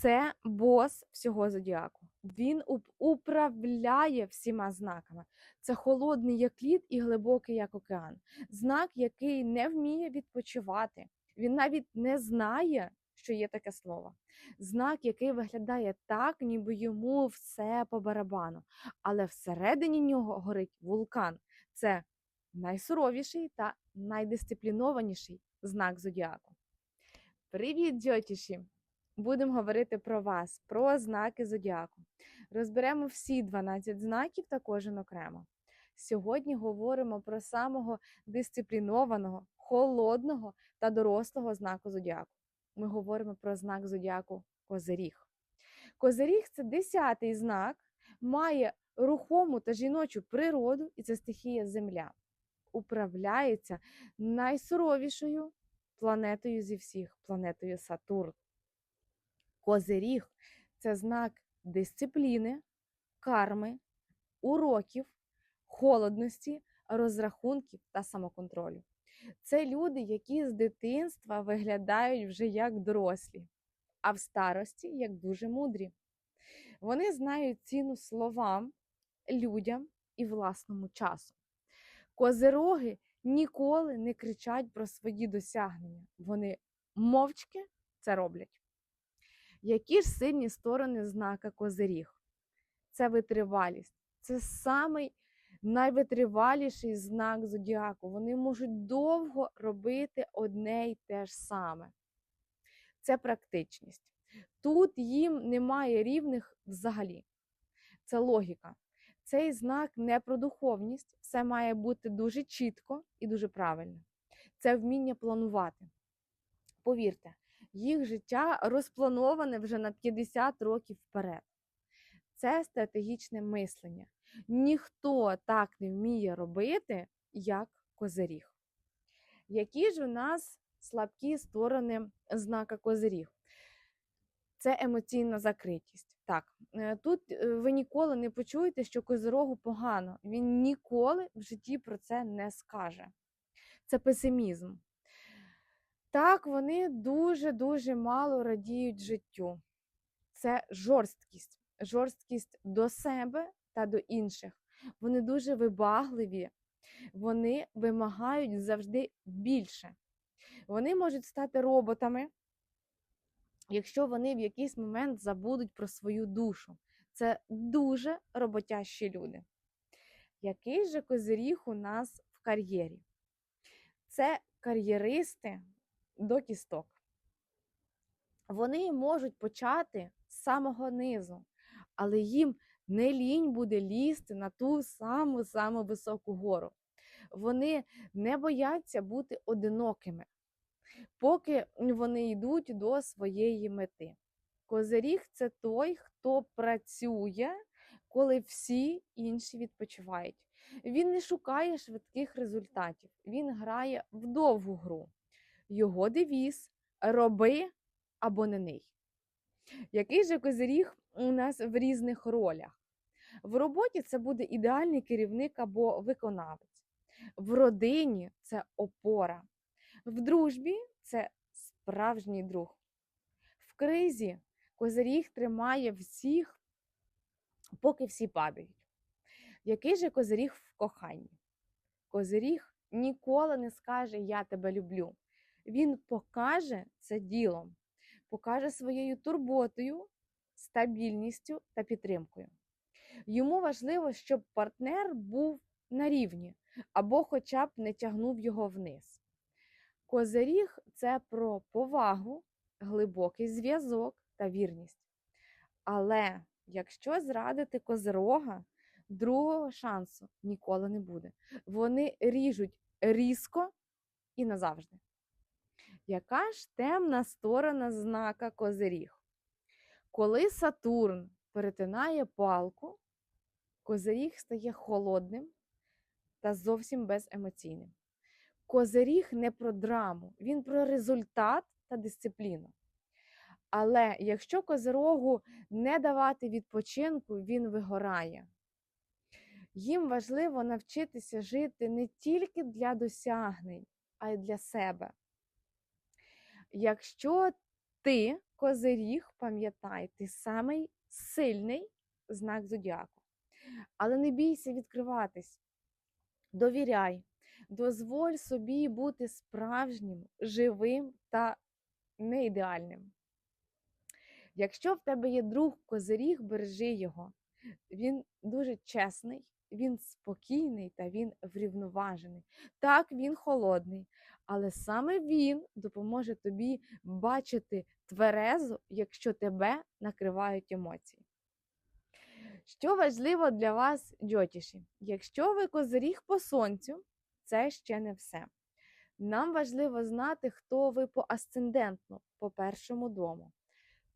Це бос всього зодіаку. Він управляє всіма знаками. Це холодний як лід і глибокий як океан. Знак, який не вміє відпочивати. Він навіть не знає, що є таке слово. Знак, який виглядає так, ніби йому все по барабану. Але всередині нього горить вулкан. Це найсуровіший та найдисциплінованіший знак зодіаку. Привіт, джотіші! Будемо говорити про вас, про знаки зодіаку. Розберемо всі 12 знаків та кожен окремо. Сьогодні говоримо про самого дисциплінованого, холодного та дорослого знаку зодіаку. Ми говоримо про знак зодіаку Козиріг. Козиріг це десятий знак, має рухому та жіночу природу, і це стихія Земля. Управляється найсуровішою планетою зі всіх планетою Сатурн. Козиріг це знак дисципліни, карми, уроків, холодності, розрахунків та самоконтролю. Це люди, які з дитинства виглядають вже як дорослі, а в старості як дуже мудрі. Вони знають ціну словам, людям і власному часу. Козироги ніколи не кричать про свої досягнення. Вони мовчки це роблять. Які ж сильні сторони знака Козиріг? Це витривалість. Це самий найвитриваліший знак зодіаку. Вони можуть довго робити одне й те ж саме. Це практичність. Тут їм немає рівних взагалі. Це логіка. Цей знак не про духовність, все має бути дуже чітко і дуже правильно. Це вміння планувати. Повірте, їх життя розплановане вже на 50 років вперед. Це стратегічне мислення. Ніхто так не вміє робити, як козиріг. Які ж у нас слабкі сторони знака козиріг? Це емоційна закритість. Так, е, тут е, ви ніколи не почуєте, що козирогу погано. Він ніколи в житті про це не скаже. Це песимізм. Так, вони дуже-дуже мало радіють життю. Це жорсткість, жорсткість до себе та до інших. Вони дуже вибагливі, вони вимагають завжди більше. Вони можуть стати роботами, якщо вони в якийсь момент забудуть про свою душу. Це дуже роботящі люди. Який же козиріг у нас в кар'єрі? Це кар'єристи до кісток. Вони можуть почати з самого низу, але їм не лінь буде лізти на ту саму саму високу гору. Вони не бояться бути одинокими, поки вони йдуть до своєї мети. Козиріг це той, хто працює, коли всі інші відпочивають. Він не шукає швидких результатів, він грає в довгу гру. Його девіз роби або не ний. Який же козиріг у нас в різних ролях? В роботі це буде ідеальний керівник або виконавець. В родині це опора. В дружбі це справжній друг. В кризі козиріг тримає всіх, поки всі падають. Який же козиріг в коханні? Козиріг ніколи не скаже Я тебе люблю. Він покаже це ділом, покаже своєю турботою, стабільністю та підтримкою. Йому важливо, щоб партнер був на рівні або хоча б не тягнув його вниз. Козиріг це про повагу, глибокий зв'язок та вірність. Але якщо зрадити козирога, другого шансу ніколи не буде. Вони ріжуть різко і назавжди. Яка ж темна сторона знака Козиріг? Коли Сатурн перетинає палку, Козиріг стає холодним та зовсім беземоційним. Козиріг не про драму, він про результат та дисципліну. Але якщо козирогу не давати відпочинку, він вигорає. Їм важливо навчитися жити не тільки для досягнень, а й для себе. Якщо ти Козиріг, пам'ятай, ти самий сильний знак зодіаку. Але не бійся відкриватись. Довіряй, дозволь собі бути справжнім, живим та неідеальним. Якщо в тебе є друг козиріг, бережи його. Він дуже чесний, він спокійний та він врівноважений. Так, він холодний, але саме він допоможе тобі бачити тверезо, якщо тебе накривають емоції. Що важливо для вас, дьотіші? Якщо ви козиріг по сонцю, це ще не все. Нам важливо знати, хто ви по асцендентну, по першому дому.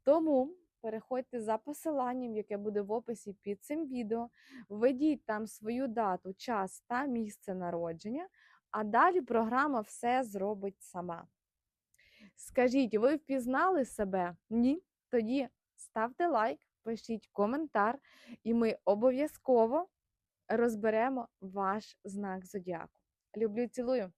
Тому переходьте за посиланням, яке буде в описі під цим відео, введіть там свою дату, час та місце народження, а далі програма все зробить сама. Скажіть, ви впізнали себе? Ні? Тоді ставте лайк, пишіть коментар, і ми обов'язково розберемо ваш знак зодіаку. Люблю, цілую!